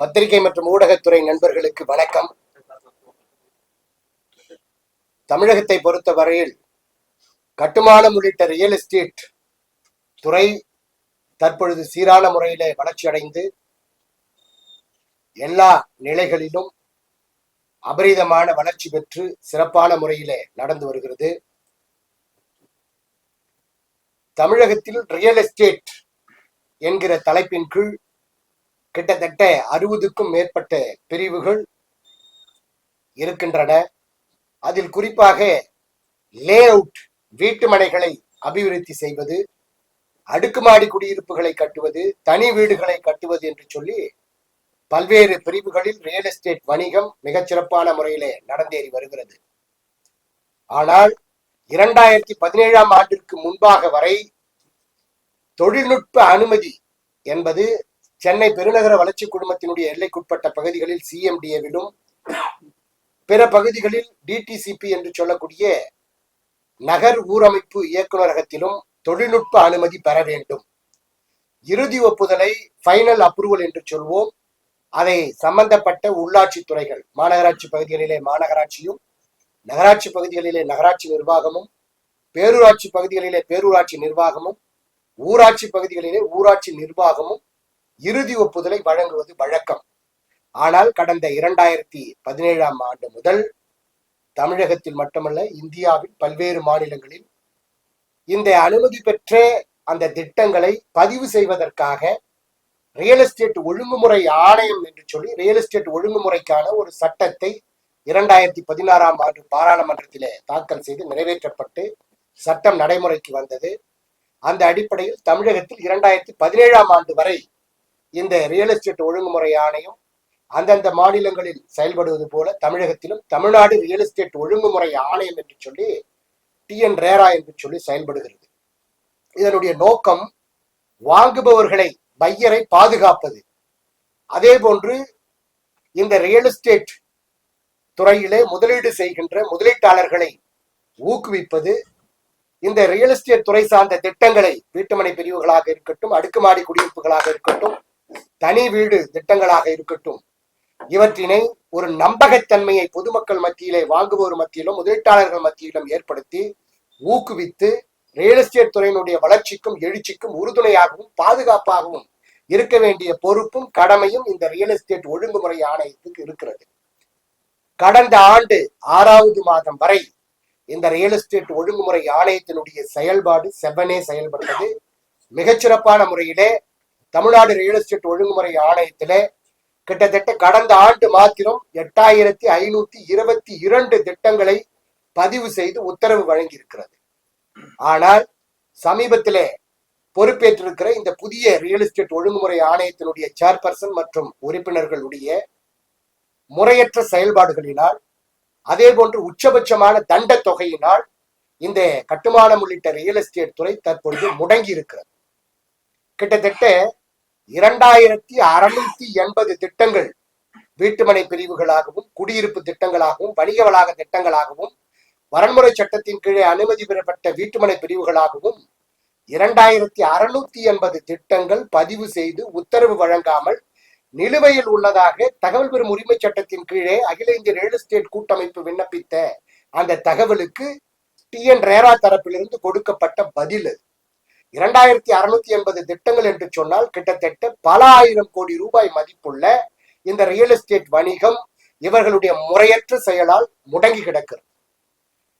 பத்திரிகை மற்றும் ஊடகத்துறை நண்பர்களுக்கு வணக்கம். தமிழகத்தை பொறுத்தவரையில் கட்டுமானம் உள்ளிட்ட ரியல் எஸ்டேட் துறை தற்பொழுது சீரான முறையில் வளர்ச்சி அடைந்து எல்லா நிலைகளிலும் அபரிதமான வளர்ச்சி பெற்று சிறப்பான முறையிலே நடந்து வருகிறது. தமிழகத்தில் ரியல் எஸ்டேட் என்கிற தலைப்பின் கீழ் கிட்டத்தட்ட அறுபதுக்கும் மேற்பட்ட பிரிவுகள் இருக்கின்றன. அதில் குறிப்பாக லே அவுட் வீட்டு மனைகளை அபிவிருத்தி செய்வது அடுக்குமாடி குடியிருப்புகளை கட்டுவது தனி வீடுகளை கட்டுவது என்று சொல்லி பல்வேறு பிரிவுகளில் ரியல் எஸ்டேட் வணிகம் மிகச்சிறப்பான முறையிலே நடந்தேறி வருகிறது. ஆனால் இரண்டாயிரத்தி பதினேழாம் ஆண்டிற்கு முன்பாக வரை தொழில்நுட்ப அனுமதி என்பது சென்னை பெருநகர வளர்ச்சி குழுமத்தினுடைய எல்லைக்குட்பட்ட பகுதிகளில் சிஎம்டிஏவிலும் பிற பகுதிகளில் டிடிசிபி என்று சொல்லக்கூடிய நகர் ஊரமைப்பு இயக்குநரகத்திலும் தொழில்நுட்ப அனுமதி பெற வேண்டும். இறுதி ஒப்புதலை ஃபைனல் அப்ரூவல் என்று சொல்வோம். அதை சம்பந்தப்பட்ட உள்ளாட்சி துறைகள் மாநகராட்சி பகுதிகளிலே மாநகராட்சியும் நகராட்சி பகுதிகளிலே நகராட்சி நிர்வாகமும் பேரூராட்சி பகுதிகளிலே பேரூராட்சி நிர்வாகமும் ஊராட்சி பகுதிகளிலே ஊராட்சி நிர்வாகமும் இறுதி ஒப்புதலை வழங்குவது வழக்கம். ஆனால் கடந்த இரண்டாயிரத்தி பதினேழாம் ஆண்டு முதல் தமிழகத்தில் மட்டுமல்ல இந்தியாவின் பல்வேறு மாநிலங்களில் இந்த அனுமதி பெற்ற அந்த திட்டங்களை பதிவு செய்வதற்காக ரியல் எஸ்டேட் ஒழுங்குமுறை ஆணையம் என்று சொல்லி ரியல் எஸ்டேட் ஒழுங்குமுறைக்கான ஒரு சட்டத்தை இரண்டாயிரத்தி பதினாறாம் ஆண்டு பாராளுமன்றத்திலே தாக்கல் செய்து நிறைவேற்றப்பட்டு சட்டம் நடைமுறைக்கு வந்தது. அந்த அடிப்படையில் தமிழகத்தில் இரண்டாயிரத்தி பதினேழாம் ஆண்டு வரை இந்த ரியல் எஸ்டேட் ஒழுங்குமுறை ஆணையம் அந்தந்த மாநிலங்களில் செயல்படுவது போல தமிழகத்திலும் தமிழ்நாடு ரியல் எஸ்டேட் ஒழுங்குமுறை ஆணையம் என்று சொல்லி டிஎன் ரேரா என்று சொல்லி செயல்படுகிறது. இதனுடைய நோக்கம் வாங்குபவர்களை பையரை பாதுகாப்பது. அதே போன்று இந்த ரியல் எஸ்டேட் துறையிலே முதலீடு செய்கின்ற முதலீட்டாளர்களை ஊக்குவிப்பது இந்த ரியல் எஸ்டேட் துறை சார்ந்த திட்டங்களை வீட்டுமனை பிரிவுகளாக இருக்கட்டும் அடுக்குமாடி குடியிருப்புகளாக இருக்கட்டும் தனி வீடு திட்டங்களாக இருக்கட்டும். இவற்றினை ஒரு நம்பகத்தன்மையை பொதுமக்கள் மத்தியிலே வாங்குவோர் மத்தியிலும் முதலீட்டாளர்கள் மத்தியிலும் ஏற்படுத்தி ஊக்குவித்து ரியல் எஸ்டேட் துறையினுடைய வளர்ச்சிக்கும் எழுச்சிக்கும் உறுதுணையாகவும் பாதுகாப்பாகவும் இருக்க வேண்டிய பொறுப்பும் கடமையும் இந்த ரியல் எஸ்டேட் ஒழுங்குமுறை ஆணையத்துக்கு இருக்கிறது. கடந்த ஆண்டு ஆறாவது மாதம் வரை இந்த ரியல் எஸ்டேட் ஒழுங்குமுறை ஆணையத்தினுடைய செயல்பாடு செவ்வனே செயல்பட்டது. மிகச்சிறப்பான முறையிலே தமிழ்நாடு ரியல் எஸ்டேட் ஒழுங்குமுறை ஆணையத்திலே கிட்டத்தட்ட கடந்த ஆண்டு மாத்திரம் எட்டாயிரத்தி ஐநூத்தி இருபத்தி இரண்டு திட்டங்களை பதிவு செய்து உத்தரவு வழங்கியிருக்கிறது. ஆனால் சமீபத்திலே பொறுப்பேற்றிருக்கிற இந்த புதிய ரியல் எஸ்டேட் ஒழுங்குமுறை ஆணையத்தினுடைய சேர்பர்சன் மற்றும் உறுப்பினர்களுடைய முறையற்ற செயல்பாடுகளினால் அதே போன்று உச்சபட்சமான தண்ட தொகையினால் இந்த கட்டுமானம் உள்ளிட்ட ரியல் எஸ்டேட் துறை தற்பொழுது முடங்கி இருக்கிறது கிட்டத்தட்ட இரண்டாயிரத்தி அறுநூத்தி எண்பது திட்டங்கள் வீட்டுமனை பிரிவுகளாகவும் குடியிருப்பு திட்டங்களாகவும் வணிக வளாக திட்டங்களாகவும் வரன்முறை சட்டத்தின் கீழே அனுமதி பெறப்பட்ட வீட்டுமனை பிரிவுகளாகவும் இரண்டாயிரத்தி அறுநூத்தி எண்பது திட்டங்கள் பதிவு செய்து உத்தரவு வழங்காமல் நிலுவையில் உள்ளதாக தகவல் பெறும் உரிமை சட்டத்தின் கீழே அகில இந்திய ரியல் எஸ்டேட் கூட்டமைப்பு விண்ணப்பித்த அந்த தகவலுக்கு டி என் ரேரா தரப்பிலிருந்து கொடுக்கப்பட்ட பதில். அது இரண்டாயிரத்தி அறுநூத்தி எண்பது திட்டங்கள் என்று சொன்னால் கிட்டத்தட்ட பல ஆயிரம் கோடி ரூபாய் மதிப்புள்ள இந்த ரியல் எஸ்டேட் வணிகம் இவர்களுடைய முறையற்ற செயலால் முடங்கி கிடக்கிறது.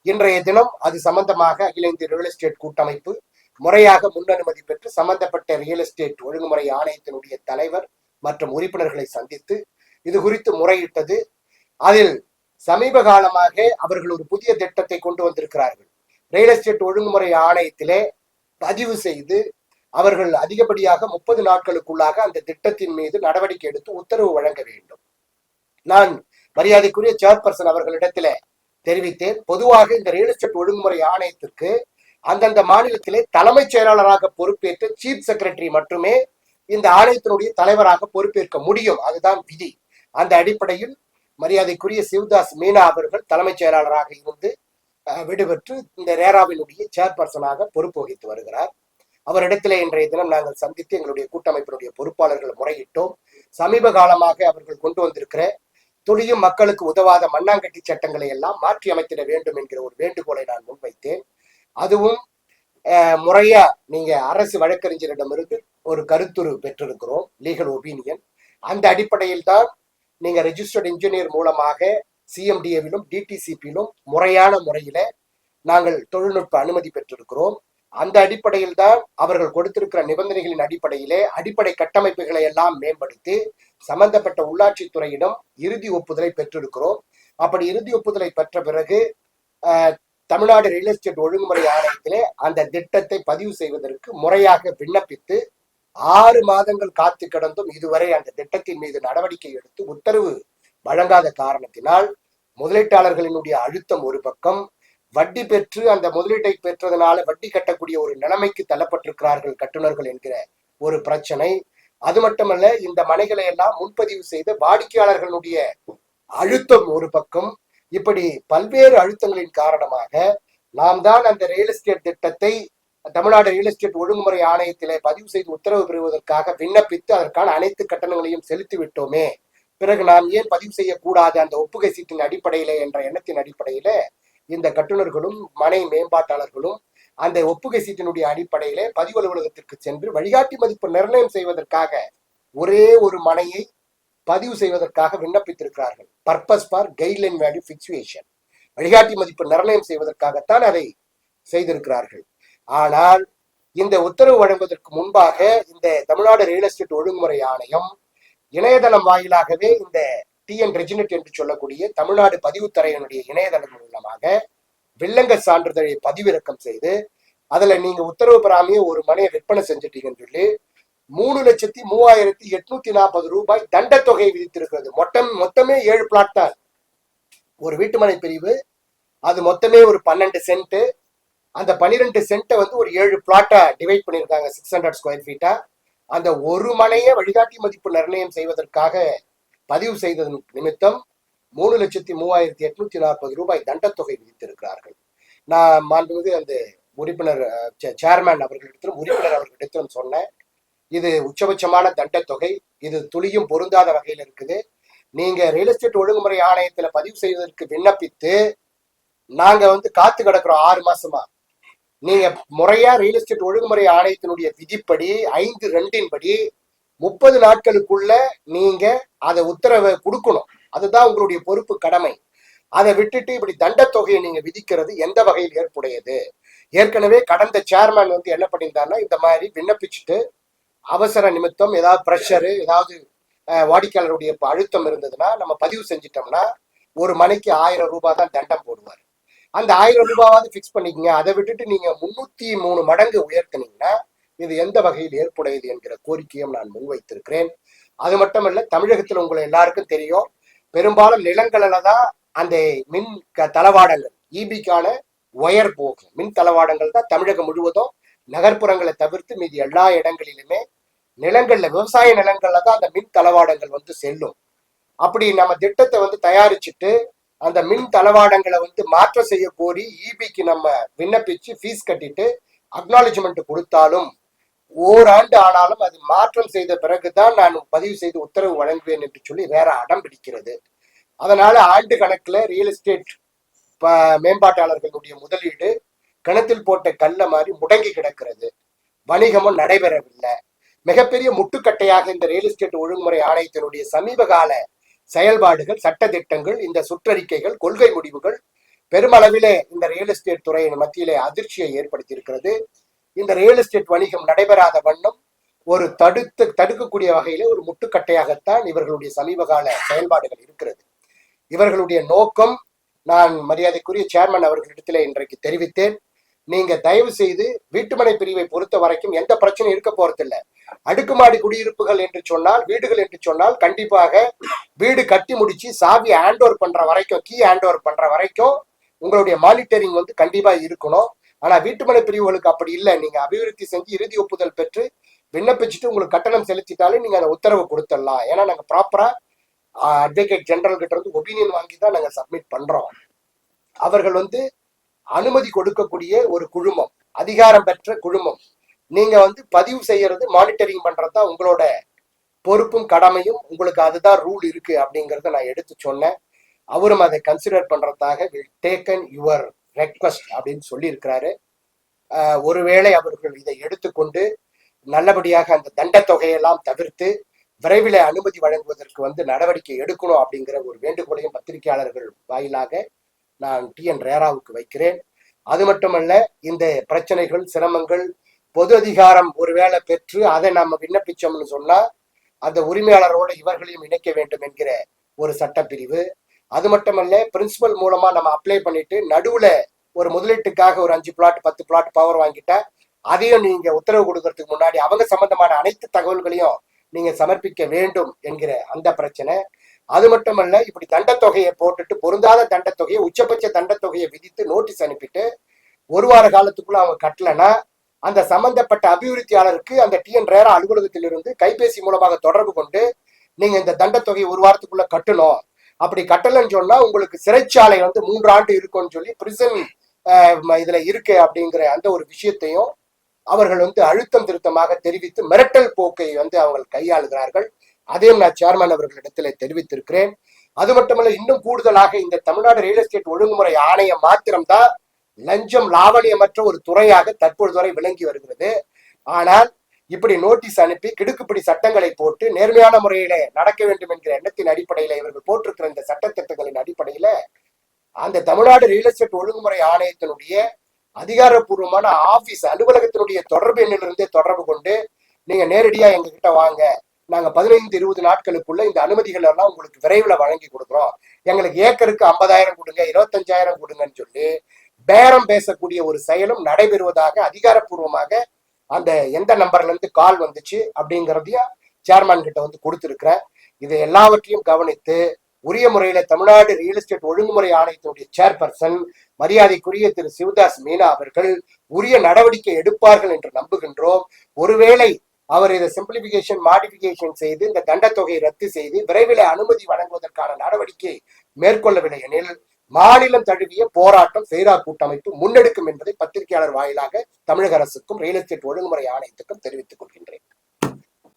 இன்றைய தினம் அது சம்பந்தமாக அகில இந்திய ரியல் எஸ்டேட் கூட்டமைப்பு முறையாக முன்னனுமதி பெற்று சம்பந்தப்பட்ட ரியல் எஸ்டேட் ஒழுங்குமுறை ஆணையத்தினுடைய தலைவர் மற்றும் உறுப்பினர்களை சந்தித்து இது குறித்து முறையிட்டது. அதில் சமீப காலமாக அவர்கள் ஒரு புதிய திட்டத்தை கொண்டு வந்திருக்கிறார்கள். ரியல் எஸ்டேட் ஒழுங்குமுறை ஆணையத்திலே பதிவு செய்து அவர்கள் அதிகப்படியாக முப்பது நாட்களுக்குள்ளாக அந்த திட்டத்தின் மீது நடவடிக்கை எடுத்து உத்தரவு வழங்க வேண்டும். நான் மரியாதைக்குரிய சேர்பர்சன் அவர்களிடத்தில தெரிவித்தேன். பொதுவாக இந்த ரியல் எஸ்டேட் ஒழுங்குமுறை ஆணையத்திற்கு அந்தந்த மாநிலத்திலே தலைமைச் செயலாளராக பொறுப்பேற்று சீஃப் செக்ரட்டரி மட்டுமே இந்த ஆணையத்தினுடைய தலைவராக பொறுப்பேற்க முடியும். அதுதான் விதி. அந்த அடிப்படையில் மரியாதைக்குரிய சிவதாஸ் மீனா அவர்கள் தலைமைச் செயலாளராக இருந்து விடுபெற்று இந்த ரேராவினுடைய சேர்பர்சனாக பொறுப்பு வகித்து வருகிறார். அவரிடத்திலே இன்றைய தினம் நாங்கள் சந்தித்து எங்களுடைய கூட்டமைப்பினுடைய பொறுப்பாளர்கள் முறையிட்டோம். சமீப காலமாக அவர்கள் கொண்டு வந்திருக்கிற துளியும் மக்களுக்கு உதவாத மண்ணாங்கட்டி சட்டங்களை எல்லாம் மாற்றி அமைத்திட வேண்டும் என்கிற ஒரு வேண்டுகோளை நான் முன்வைத்தேன். அதுவும் முறையா நீங்க அரசு வழக்கறிஞரிடமிருந்து ஒரு கருத்துரு பெற்றிருக்கிறோம் லீகல் ஒபீனியன் அந்த அடிப்படையில் தான் நீங்க ரெஜிஸ்டர்ட் இன்ஜினியர் மூலமாக சிஎம்டிஏவிலும் டிடிசிபியிலும் முறையான முறையில நாங்கள் தொழில்நுட்ப அனுமதி பெற்றிருக்கிறோம். அந்த அடிப்படையில் தான் அவர்கள் கொடுத்திருக்கிற நிபந்தனைகளின் அடிப்படையிலே அடிப்படை கட்டமைப்புகளை எல்லாம் மேம்படுத்தி சம்பந்தப்பட்ட உள்ளாட்சித்துறையிடம் இறுதி ஒப்புதலை பெற்றிருக்கிறோம். அப்படி இறுதி ஒப்புதலை பெற்ற பிறகு தமிழ்நாடு ரியல் எஸ்டேட் ஒழுங்குமுறை ஆணையத்திலே அந்த திட்டத்தை பதிவு செய்வதற்கு முறையாக விண்ணப்பித்து ஆறு மாதங்கள் காத்து கிடந்தும் இதுவரை அந்த திட்டத்தின் மீது நடவடிக்கை எடுத்து உத்தரவு வழங்காத காரணத்தினால் முதலீட்டாளர்களினுடைய அழுத்தம் ஒரு பக்கம் வட்டி பெற்று அந்த முதலீட்டை பெற்றதனால வட்டி கட்டக்கூடிய ஒரு நிலைமைக்கு தள்ளப்பட்டிருக்கிறார்கள் கட்டுநர்கள் என்கிற ஒரு பிரச்சனை. அது மட்டுமல்ல இந்த மனைகளை எல்லாம் முன்பதிவு செய்த வாடிக்கையாளர்களுடைய அழுத்தம் ஒரு பக்கம். இப்படி பல்வேறு அழுத்தங்களின் காரணமாக நாம் தான் அந்த ரியல் எஸ்டேட் திட்டத்தை தமிழ்நாடு ரியல் எஸ்டேட் ஒழுங்குமுறை ஆணையத்திலே பதிவு செய்து உத்தரவு பெறுவதற்காக விண்ணப்பித்து அதற்கான அனைத்து கட்டணங்களையும் செலுத்தி விட்டோமே பிறகு நாம் ஏன் பதிவு செய்யக்கூடாது அந்த ஒப்புகை சீட்டின் அடிப்படையில என்ற எண்ணத்தின் அடிப்படையில இந்த கட்டுநர்களும் மனை மேம்பாட்டாளர்களும் அந்த ஒப்புகை சீட்டினுடைய அடிப்படையிலே பதிவு அலுவலகத்திற்கு சென்று வழிகாட்டி மதிப்பு நிர்ணயம் செய்வதற்காக ஒரே ஒரு மனையை பதிவு செய்வதற்காக விண்ணப்பித்திருக்கிறார்கள். Purpose for guideline value fixation வழிகாட்டி மதிப்பு நிர்ணயம் செய்வதற்காகத்தான் அதை செய்திருக்கிறார்கள். ஆனால் இந்த உத்தரவு வழங்குவதற்கு முன்பாக இந்த தமிழ்நாடு ரியல் எஸ்டேட் ஒழுங்குமுறை ஆணையம் இணையதளம் வாயிலாகவே இந்த டிஎன் ரெஜினட் என்று சொல்லக்கூடிய தமிழ்நாடு பதிவுத்துறையினுடைய இணையதளம் மூலமாக வில்லங்க சான்றிதழை பதிவிறக்கம் செய்து அதுல நீங்க உத்தரவு பெறாமையே ஒரு மனையை விற்பனை செஞ்சிட்டீங்கன்னு சொல்லி மூணு லட்சத்தி மூவாயிரத்தி எட்நூத்தி நாற்பது ரூபாய் தண்டத்தொகை விதித்திருக்கிறது. மொத்தம் மொத்தமே ஏழு பிளாட் தான். ஒரு வீட்டுமனை பிரிவு அது மொத்தமே ஒரு பன்னெண்டு சென்ட் அந்த பன்னிரெண்டு சென்ட்டை வந்து ஒரு ஏழு பிளாட்டா டிவைட் பண்ணியிருக்காங்க சிக்ஸ் ஹண்ட்ரட் ஸ்கொயர் ஃபீட்டா அந்த ஒரு மனையை வழிகாட்டி மதிப்பு நிர்ணயம் செய்வதற்காக பதிவு செய்ததன் நிமித்தம் மூணு லட்சத்தி மூவாயிரத்தி எட்நூத்தி நாற்பது ரூபாய் தண்டத்தொகை விதித்திருக்கிறார்கள். நான் மாண்புமிகு அந்த உறுப்பினர் சே- சேர்மேன் அவர்களிடத்திலும் உறுப்பினர் அவர்களிடத்திலும் சொன்னேன். இது உச்சபட்சமான தண்டத்தொகை. இது துளியும் பொருந்தாத வகையில் இருக்குது. நீங்க ரியல் எஸ்டேட் ஒழுங்குமுறை ஆணையத்துல பதிவு செய்வதற்கு விண்ணப்பித்து நாங்க வந்து காத்து கிடக்குறோம் ஆறு மாசமா. நீங்க முறையா ரியல் எஸ்டேட் ஒழுங்குமுறை ஆணையத்தினுடைய விதிப்படி ஐந்து ரெண்டின் படி முப்பது நாட்களுக்குள்ள நீங்க அதை உத்தரவை கொடுக்கணும். அதுதான் உங்களுடைய பொறுப்பு கடமை. அதை விட்டுட்டு இப்படி தண்டத்தொகையை நீங்க விதிக்கிறது எந்த வகையில் ஏற்புடையது? ஏற்கனவே கடந்த சேர்மேன் வந்து என்ன பண்ணியிருந்தாருன்னா இந்த மாதிரி விண்ணப்பிச்சுட்டு அவசர நிமித்தம் ஏதாவது ப்ரெஷரு ஏதாவது வாடிக்கையாளருடைய அழுத்தம் இருந்ததுன்னா நம்ம பதிவு செஞ்சிட்டோம்னா ஒரு மணிக்கு ஆயிரம் ரூபாய் தான் தண்டம் போடுவார். அந்த ஆயிரம் ரூபாவது ஃபிக்ஸ் பண்ணிக்கங்க. அதை விட்டுட்டு நீங்க முன்னூத்தி மூணு மடங்கு உயர்த்தினீங்கன்னா இது எந்த வகையில் ஏற்புடையது என்கிற கோரிக்கையும் நான் முன்வைத்திருக்கிறேன். அது மட்டுமல்ல தமிழகத்தில் உங்களை எல்லாருக்கும் தெரியும் பெரும்பாலும் நிலங்களில தான் அந்த மின் க- தளவாடங்கள் ஈபிக்கான ஒயர் போகும் மின் தளவாடங்கள் தான் தமிழகம் முழுவதும் நகர்ப்புறங்களை தவிர்த்து மீதி எல்லா இடங்களிலுமே நிலங்கள்ல விவசாய நிலங்கள்ல தான் அந்த மின் தளவாடங்கள் வந்து செல்லும். அப்படி நம்ம திட்டத்தை வந்து தயாரிச்சுட்டு அந்த மின் தளவாடங்களை வந்து மாற்ற செய்ய கோரி ஈபிக்கு நம்ம விண்ணப்பிச்சு ஃபீஸ் கட்டிட்டு அக்னாலஜ்மெண்ட் கொடுத்தாலும் ஓராண்டு ஆனாலும் அது மாற்றம் செய்த பிறகுதான் நான் பதிவு செய்து உத்தரவு வழங்குவேன் என்று சொல்லி வேற அடம் பிடிக்கிறது. அதனால ஆண்டு கணக்குல ரியல் எஸ்டேட் மேம்பாட்டாளர்களுடைய முதலீடு கிணத்தில் போட்ட கல்ல மாதிரி முடங்கி கிடக்கிறது. வணிகமும் நடைபெறவில்லை. மிகப்பெரிய முட்டுக்கட்டையாக இந்த ரியல் எஸ்டேட் ஒழுங்குமுறை ஆணையத்தினுடைய சமீப கால செயல்பாடுகள் சட்ட திட்டங்கள் இந்த சுற்றறிக்கைகள் கொள்கை முடிவுகள் பெருமளவிலே இந்த ரியல் எஸ்டேட் துறையின் மத்தியிலே அதிர்ச்சியை ஏற்படுத்தியிருக்கிறது. இந்த ரியல் எஸ்டேட் வணிகம் நடைபெறாத வண்ணம் ஒரு தடுத்து தடுக்கக்கூடிய வகையிலே ஒரு முட்டுக்கட்டையாகத்தான் இவர்களுடைய சமீபகால செயல்பாடுகள் இருக்கிறது. இவர்களுடைய நோக்கம் நான் மரியாதைக்குரிய சேர்மன் அவர்களிடத்திலே இன்றைக்கு தெரிவித்தேன். நீங்க தயவு செய்து வீட்டுமனை பிரிவை பொறுத்த வரைக்கும் எந்த பிரச்சனையும் இருக்க போறதில்ல. அடுக்குமாடி குடியிருப்புகள் என்று சொன்னால் வீடுகள் என்று சொன்னால் கண்டிப்பாக வீடு கட்டி முடிச்சு சாவி ஹேண்ட் ஓவர் பண்ற வரைக்கும் கீ ஹேண்ட் ஓவர் பண்ற வரைக்கும் உங்களுடைய மானிட்டரிங் வந்து கண்டிப்பா இருக்கணும். ஆனா வீட்டுமனை பிரிவுகளுக்கு அப்படி இல்லை. நீங்க அபிவிருத்தி செஞ்சு இறுதி ஒப்புதல் பெற்று விண்ணப்பிச்சுட்டு உங்களுக்கு கட்டணம் செலுத்திட்டாலே நீங்க அந்த உத்தரவு கொடுத்துடலாம். ஏன்னா நாங்க ப்ராப்பரா அட்வொகேட் ஜெனரல் கிட்ட இருந்து ஒப்பீனியன் வாங்கி தான் நாங்க சப்மிட் பண்றோம். அவர்கள் வந்து அனுமதி கொடுக்கக்கூடிய ஒரு குழுமம் அதிகாரம் பெற்ற குழுமம். நீங்க வந்து பதிவு செய்யறது மானிட்டரிங் பண்றது தான் உங்களோட பொறுப்பும் கடமையும். உங்களுக்கு அதுதான் ரூல் இருக்கு அப்படிங்கறத நான் எடுத்து சொன்னேன். அவரும் அதை கன்சிடர் பண்றதாக வில் டேக்கன் யுவர் ரெக்வஸ்ட் அப்படின்னு சொல்லியிருக்கிறாரு. ஒருவேளை அவர்கள் இதை எடுத்துக்கொண்டு நல்லபடியாக அந்த தண்ட தொகையெல்லாம் தவிர்த்து விரைவில் அனுமதி வழங்குவதற்கு வந்து நடவடிக்கை எடுக்கணும் அப்படிங்கிற ஒரு வேண்டுகோளையும் பத்திரிகையாளர்கள் வாயிலாக நான் டி என் ரேராவுக்கு வைக்கிறேன். அது மட்டுமல்ல இந்த பிரச்சனைகள் சிரமங்கள் பொது அதிகாரம் ஒருவேளை பெற்று அதை நாம விண்ணப்பிச்சோம்னு சொன்னா அந்த உரிமையாளரோட இவர்களையும் இணைக்க வேண்டும் என்கிற ஒரு சட்டப்பிரிவு. அது மட்டுமல்ல பிரின்சிபல் மூலமா நம்ம அப்ளை பண்ணிட்டு நடுவுல ஒரு முதலீட்டுக்காக ஒரு அஞ்சு பிளாட் பத்து பிளாட் பவர் வாங்கிட்டா அதையும் நீங்க உத்தரவு கொடுக்கறதுக்கு முன்னாடி அவங்க சம்பந்தமான அனைத்து தகவல்களையும் நீங்க சமர்ப்பிக்க வேண்டும் என்கிற அந்த பிரச்சனை. அது மட்டுமல்ல இப்படி தண்டத்தொகையை போட்டுட்டு பொருந்தாத தண்டத்தொகையை உச்சபட்ச தண்டத்தொகையை விதித்து நோட்டீஸ் அனுப்பிட்டு ஒரு வார காலத்துக்குள்ள அவங்க கட்டலனா அந்த சம்பந்தப்பட்ட அபிவிருத்தியாளருக்கு அந்த டிஎன் ரேரா அலுவலகத்திலிருந்து கைபேசி மூலமாக தொடர்பு கொண்டு நீங்க இந்த தண்டத்தொகையை ஒரு வாரத்துக்குள்ள கட்டணும். அப்படி கட்டலன்னு சொன்னா உங்களுக்கு சிறைச்சாலை வந்து மூன்று ஆண்டு இருக்கும்னு சொல்லி பிரிசன் இதுல இருக்கு அப்படிங்கிற அந்த ஒரு விஷயத்தையும் அவர்கள் வந்து அழுத்தம் திருத்தமாக தெரிவித்து மிரட்டல் போக்கை வந்து அவங்க கையாளுகிறார்கள். அதையும் நான் சேர்மன் அவர்களிடத்தில் தெரிவித்திருக்கிறேன். அது மட்டுமல்ல இன்னும் கூடுதலாக இந்த தமிழ்நாடு ரியல் எஸ்டேட் ஒழுங்குமுறை ஆணையம் மாத்திரம்தான் லஞ்சம் லாவணியமற்ற ஒரு துறையாக தற்பொழுது வரை விளங்கி வருகிறது. ஆனால் இப்படி நோட்டீஸ் அனுப்பி கிடுக்குப்பிடி சட்டங்களை போட்டு நேர்மையான முறையில நடக்க வேண்டும் என்கிற எண்ணத்தின் அடிப்படையில இவர்கள் போட்டிருக்கிற இந்த சட்ட திட்டங்களின் அடிப்படையில அந்த தமிழ்நாடு ரியல் எஸ்டேட் ஒழுங்குமுறை ஆணையத்தினுடைய அதிகாரப்பூர்வமான ஆபீஸ் அலுவலகத்தினுடைய தொடர்பு எண்ணிலிருந்தே தொடர்பு கொண்டு நீங்க நேரடியா எங்ககிட்ட வாங்க. நாங்க பதினைந்து இருபது நாட்களுக்குள்ள இந்த அனுமதிகள் எல்லாம் உங்களுக்கு விரைவில் வழங்கி கொடுக்குறோம். எங்களுக்கு ஏக்கருக்கு ஐம்பதாயிரம் கொடுங்க இருபத்தஞ்சாயிரம் கொடுங்கன்னு சொல்லி பேரம் பேசக்கூடிய ஒரு செயலும் நடைபெறுவதாக அதிகாரப்பூர்வமாக அந்த எந்த நம்பர்ல இருந்து கால் வந்துச்சு அப்படிங்கிறதையும் சேர்மேன் கிட்ட வந்து கொடுத்துருக்குறேன். இதை எல்லாவற்றையும் கவனித்து உரிய முறையில தமிழ்நாடு ரியல் எஸ்டேட் ஒழுங்குமுறை ஆணையத்தினுடைய சேர்பர்சன் மரியாதைக்குரிய திரு சிவதாஸ் மீனா அவர்கள் உரிய நடவடிக்கை எடுப்பார்கள் என்று நம்புகின்றோம். ஒருவேளை அவர் இதை சிம்பிளிபிகேஷன் மாடிபிகேஷன் செய்து இந்த தண்டத்தொகையை ரத்து செய்து விரைவில் அனுமதி வழங்குவதற்கான நடவடிக்கை மேற்கொள்ளவில்லை எனில் மாநிலம் தழுவிய போராட்டம் செய்ரா கூட்டமைப்பு முன்னெடுக்கும் என்பதை பத்திரிகையாளர் வாயிலாக தமிழக அரசுக்கும் ரியல் எஸ்டேட் ஒழுங்குமுறை ஆணையத்துக்கும் தெரிவித்துக் கொள்கின்றேன்.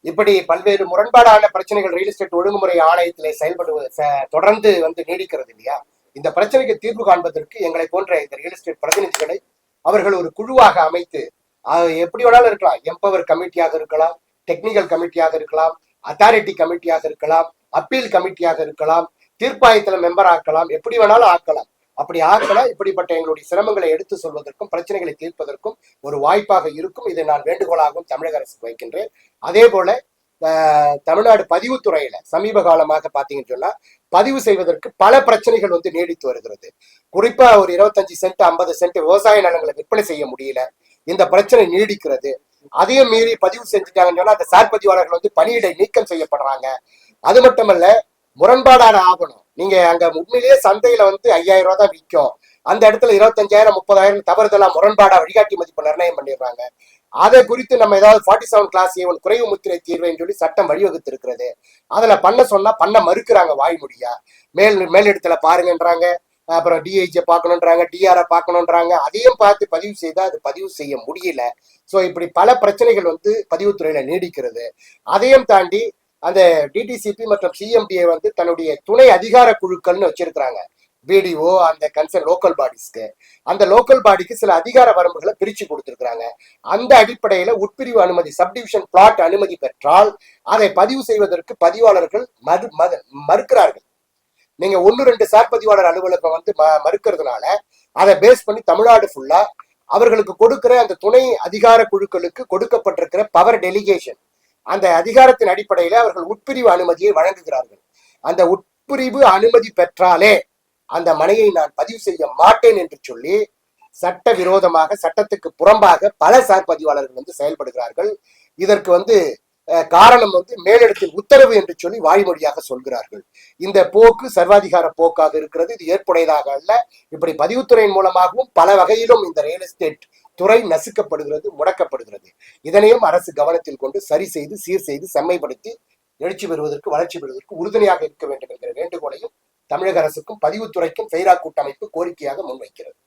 இப்படி பல்வேறு முரண்பாடான பிரச்சனைகள் ரியல் எஸ்டேட் ஒழுங்குமுறை ஆணையத்திலே செயல்படுவது தொடர்ந்து வந்து நீடிக்கிறது இல்லையா? இந்த பிரச்சனைக்கு தீர்வு காண்பதற்கு எங்களை போன்ற இந்த ரியல் எஸ்டேட் பிரதிநிதிகளை அவர்கள் ஒரு குழுவாக அமைத்து எப்படி வேணாலும் இருக்கலாம். எம்பவர் கமிட்டியாக இருக்கலாம் டெக்னிக்கல் கமிட்டியாக இருக்கலாம் அத்தாரிட்டி கமிட்டியாக இருக்கலாம் அப்பீல் கமிட்டியாக இருக்கலாம் தீர்ப்பாயத்துல மெம்பர் ஆக்கலாம் எப்படி வேணாலும் ஆக்கலாம். அப்படி ஆக்கலாம் இப்படிப்பட்ட எங்களுடைய சிரமங்களை எடுத்து சொல்வதற்கும் பிரச்சனைகளை தீர்ப்பதற்கும் ஒரு வாய்ப்பாக இருக்கும். இதை நான் வேண்டுகோளாகவும் தமிழக அரசுக்கு வைக்கின்றேன். அதே போல தமிழ்நாடு பதிவுத்துறையில சமீப காலமாக பாத்தீங்கன்னு சொன்னா பதிவு செய்வதற்கு பல பிரச்சனைகள் வந்து நீடித்து வருகிறது. குறிப்பா ஒரு இருபத்தஞ்சு சென்ட் ஐம்பது சென்ட் விவசாய நிலங்களை விற்பனை செய்ய முடியல. இந்த பிரச்சனை நீடிக்கிறது. அதையும் மீறி பதிவு செஞ்சுட்டாங்கன்னு சொன்னா அந்த சார் பதிவாளர்கள் வந்து பணியிடை நீக்கம் செய்யப்படுறாங்க. அது மட்டுமல்ல முரண்பாடான ஆவணம் நீங்க அங்க உண்மையிலேயே சந்தையில வந்து ஐயாயிரம் ரூபாய் தான் விற்கும். அந்த இடத்துல இருபத்தஞ்சாயிரம் முப்பதாயிரம் தவறுதலா முரண்பாடா வழிகாட்டி மதிப்பு நிர்ணயம் பண்ணிடுறாங்க. அதை குறித்து நம்ம ஏதாவது ஃபார்ட்டி செவன் கிளாஸ் ஏவன் குறைவு முத்திரை தீர்வைன்னு சொல்லி சட்டம் வழிவகுத்து இருக்கிறது அதுல பண்ண சொன்னா பண்ண மறுக்கிறாங்க வாய்மொழியா. மேல் மேலிடத்துல பாருங்கன்றாங்க. அப்புறம் டிஐஜை பார்க்கணுன்றாங்க டிஆரை பார்க்கணுன்றாங்க அதையும் பார்த்து பதிவு செய்தால் அது பதிவு செய்ய முடியல. ஸோ இப்படி பல பிரச்சனைகள் வந்து பதிவுத்துறையில் நீடிக்கிறது. அதையும் தாண்டி அந்த டிடிசிபி மற்றும் சிஎம்டிஏ வந்து தன்னுடைய துணை அதிகார குழுக்கள்னு வச்சிருக்கிறாங்க. பிடிஓ அந்த கன்சர்ன் லோக்கல் பாடிஸ்க்கு அந்த லோக்கல் பாடிக்கு சில அதிகார வரம்புகளை பிரிச்சு கொடுத்துருக்குறாங்க. அந்த அடிப்படையில் உட்பிரிவு அனுமதி சப்டிவிஷன் பிளாட் அனுமதி பெற்றால் அதை பதிவு செய்வதற்கு பதிவாளர்கள் மறு மறு- மறுக்கிறார்கள். நீங்க ஒன்று ரெண்டு சார் பதிவாளர் அலுவலகம் வந்து ம- மறுக்கிறதுனால அதை பேஸ் பண்ணி தமிழ்நாடு ஃபுல்லா அவர்களுக்கு கொடுக்கிற அந்த துணை அதிகார குழுக்களுக்கு கொடுக்கப்பட்டிருக்கிற பவர் டெலிகேஷன் அந்த அதிகாரத்தின் அடிப்படையில அவர்கள் உட்பிரிவு அனுமதியை வழங்குகிறார்கள். அந்த உட்பிரிவு அனுமதி பெற்றாலே அந்த மனையை நான் பதிவு செய்ய மாட்டேன் என்று சொல்லி சட்ட விரோதமாக சட்டத்துக்கு புறம்பாக பல சார் பதிவாளர்கள் வந்து செயல்படுகிறார்கள். இதற்கு வந்து காரணம் வந்து மேலிடத்தின் உத்தரவு என்று சொல்லி வாய்மொழியாக சொல்கிறார்கள். இந்த போக்கு சர்வாதிகார போக்காக இருக்கிறது. இது ஏற்புடையதாக அல்ல. இப்படி பதிவுத்துறையின் மூலமாகவும் பல வகையிலும் இந்த ரியல் எஸ்டேட் துறை நசுக்கப்படுகிறது முடக்கப்படுகிறது. இதனையும் அரசு கவனத்தில் கொண்டு சரி செய்து சீர் செய்து செம்மைப்படுத்தி எழுச்சி பெறுவதற்கு வளர்ச்சி பெறுவதற்கு உறுதுணையாக இருக்க வேண்டும் என்கிற வேண்டுகோளையும் தமிழக அரசுக்கும் பதிவுத்துறைக்கும் ஃபெய்ரா கூட்டமைப்பு கோரிக்கையாக முன்வைக்கிறது.